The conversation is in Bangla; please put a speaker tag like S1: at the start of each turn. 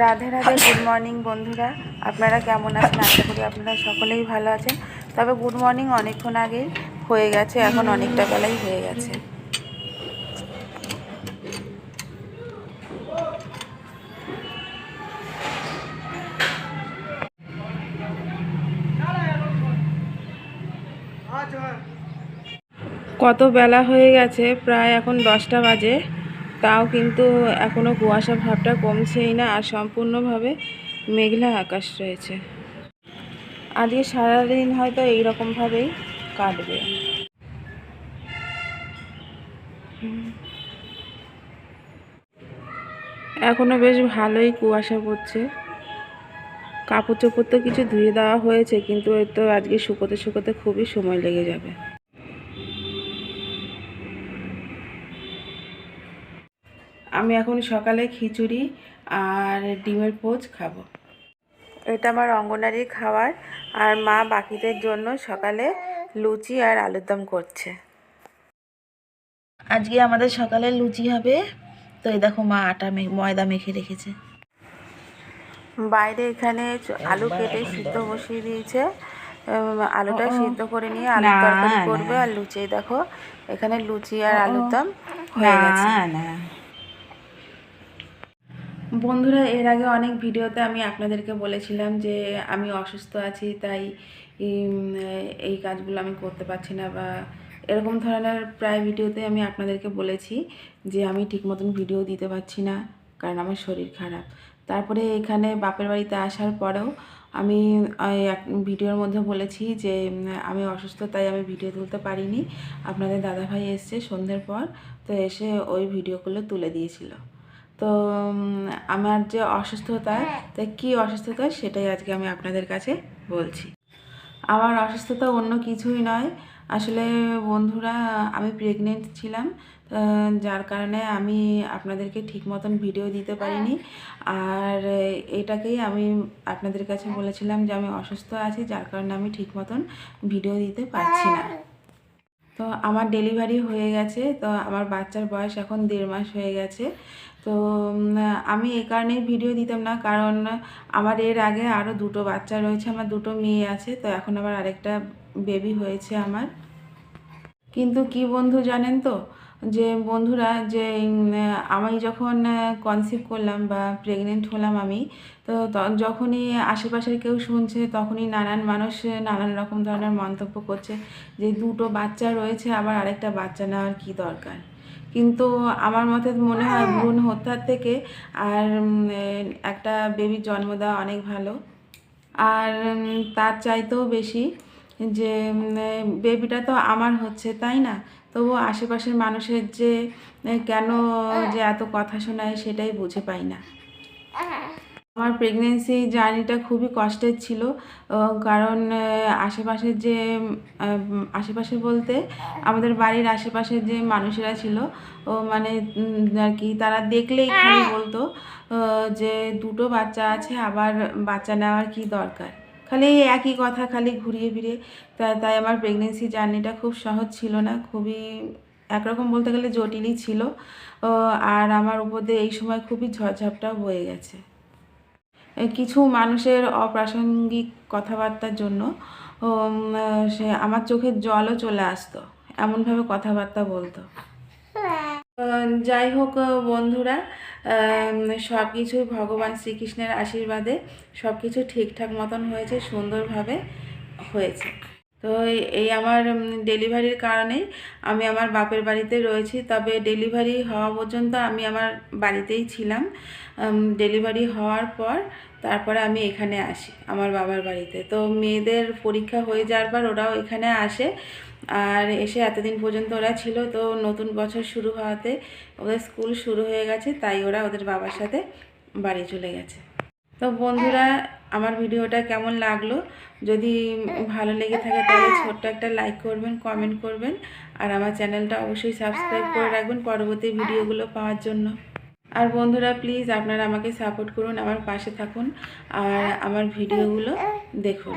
S1: রাধে রাধে গুড মর্নিং বন্ধুরা। আপনারা কেমন আছেন? আশা করি আপনারা সকলেই ভালো আছেন। তবে গুড মর্নিং অনেকক্ষণ আগেই হয়ে গেছে, এখন অনেকটা বেলাই হয়ে গেছে। কত বেলা হয়ে গেছে, প্রায় এখন দশটা বাজে। তাও কিন্তু এখনও কুয়াশা ভাবটা কমছেই না আর সম্পূর্ণভাবে মেঘলা আকাশ রয়েছে। আজকে সারাদিন হয়তো এইরকমভাবেই কাটবে। হুম। এখনও বেশ ভালোই কুয়াশা পড়ছে। কাপড় চোপড় তো কিছু ধুয়ে দেওয়া হয়েছে, কিন্তু তো আজকে শুকোতে শুকোতে খুবই সময় লেগে যাবে। আমি এখন সকালে খিচুড়ি আর ডিমের পোচ খাব। এটা আমার অঙ্গনারীর খাবার আর মা বাকিদের জন্য সকালে লুচি আর আলুর দম করছে। আজকে আমাদের সকালে লুচি হবে। তো এই দেখো মা আটা ময়দা মেখে রেখেছে। বাইরে এখানে আলু কেটে সিদ্ধ বসিয়ে দিয়েছে। আলুটা সিদ্ধ করে নিয়ে আলু তরকারি করবে আর লুচি দেখো এখানে লুচি আর আলুর দম হয়ে গেছে।
S2: না।
S1: বন্ধুরা, এর আগে অনেক ভিডিওতে আমি আপনাদেরকে বলেছিলাম যে আমি অসুস্থ আছি, তাই এই কাজগুলো আমি করতে পারছি না বা এরকম ধরনের প্রায় ভিডিওতে আমি আপনাদেরকে বলেছি যে আমি ঠিক মতন ভিডিও দিতে পারছি না কারণ আমার শরীর খারাপ। তারপরে এখানে বাপের বাড়িতে আসার পরেও আমি এক ভিডিওর মধ্যে বলেছি যে আমি অসুস্থ, তাই আমি ভিডিও তুলতে পারিনি। আপনাদের দাদাভাই এসছে সন্ধ্যের পর, তো এসে ওই ভিডিওগুলো তুলে দিয়েছিল। তো আমার যে অসুস্থতা তা কী অসুস্থতা সেটাই আজকে আমি আপনাদের কাছে বলছি। আমার অসুস্থতা অন্য কিছুই নয়। আসলে বন্ধুরা আমি প্রেগনেন্ট ছিলাম যার কারণে আমি আপনাদেরকে ঠিক মতন ভিডিও দিতে পারিনি। আর এটাকেই আমি আপনাদের কাছে বলেছিলাম যে আমি অসুস্থ আছি যার কারণে আমি ঠিক মতন ভিডিও দিতে পারছি না। তো আমার ডেলিভারি হয়ে গেছে। তো আমার বাচ্চার বয়স এখন দেড় মাস হয়ে গেছে। তো আমি এ কারণেই ভিডিও দিতাম না, কারণ আমার এর আগে আরও দুটো বাচ্চা রয়েছে, আমার দুটো মেয়ে আছে। তো এখন আবার আরেকটা বেবি হয়েছে আমার। কিন্তু কি বন্ধু জানেন তো যে বন্ধুরা, যে আমি যখন কনসিভ করলাম বা প্রেগনেন্ট হলাম আমি, তো যখনই আশেপাশের কেউ শুনছে, তখনই নানান মানুষ, নানান রকম ধরনের মন্তব্য করছে যে, দুটো বাচ্চা রয়েছে, আবার আরেকটা বাচ্চা নেওয়ার কি দরকার? কিন্তু আমার মতে মনে হয় ভ্রূণ হত্যার থেকে আর একটা বেবির জন্ম দেওয়া অনেক ভালো। আর তার চাইতেও বেশি যে বেবিটা তো আমার হচ্ছে, তাই না? তবু আশেপাশের মানুষের যে কেন যে এত কথা শোনায় সেটাই বুঝে পাই না। আমার প্রেগনেন্সি জার্নিটা খুবই কষ্টের ছিল কারণ আশেপাশের যে আশেপাশে বলতে আমাদের বাড়ির আশেপাশের যে মানুষেরা ছিল ও মানে আর কি তারা দেখলেই খালি বলতো যে দুটো বাচ্চা আছে আবার বাচ্চা নেওয়ার কি দরকার? খালি একই কথা, খালি ঘুরিয়ে ফিরিয়ে। তাই তাই আমার প্রেগনেন্সি জার্নিটা খুব সহজ ছিল না, খুবই একরকম বলতে গেলে জটিলই ছিল। আর আমার উপর এই সময় খুবই ঝড়ঝাপটাও হয়ে গেছে। কিছু মানুষের অপ্রাসঙ্গিক কথাবার্তার জন্য সে আমার চোখের জলও চলে আসতো, এমনভাবে কথাবার্তা বলতো। যাই হোক বন্ধুরা সব কিছুই ভগবান শ্রীকৃষ্ণের আশীর্বাদে সব কিছু ঠিকঠাক মতন হয়েছে, সুন্দরভাবে হয়েছে। তো এই- আমার ডেলিভারির কারণেই আমি আমার বাপের বাড়িতে রয়েছি, তবে ডেলিভারি হওয়া পর্যন্ত আমি আমার বাড়িতেই ছিলাম। ডেলিভারি হওয়ার পর তারপরে আমি এখানে আসি, আমার বাবার বাড়িতে। তো মেয়েদের পরীক্ষা হয়ে যাওয়ার পর ওরাও এখানে আসে আর এসে এতদিন পর্যন্ত ওরা ছিল, তো নতুন বছর শুরু হওয়াতে ওদের স্কুল শুরু হয়ে গেছে, তাই ওরা ওদের বাবার সাথে বাড়ি চলে গেছে। তো বন্ধুরা, আমার ভিডিওটা কেমন লাগল? যদি ভালো লেগে থাকে তাহলে ছোট্ট একটা লাইক করবেন কমেন্ট করবেন, আর আমার চ্যানেলটা অবশ্যই সাবস্ক্রাইব করে রাখবেন পরবর্তী ভিডিওগুলো পাওয়ার জন্য। আর বন্ধুরা প্লিজ আপনারা আমাকে সাপোর্ট করুন, আমার পাশে থাকুন, আর আমার ভিডিওগুলো দেখুন।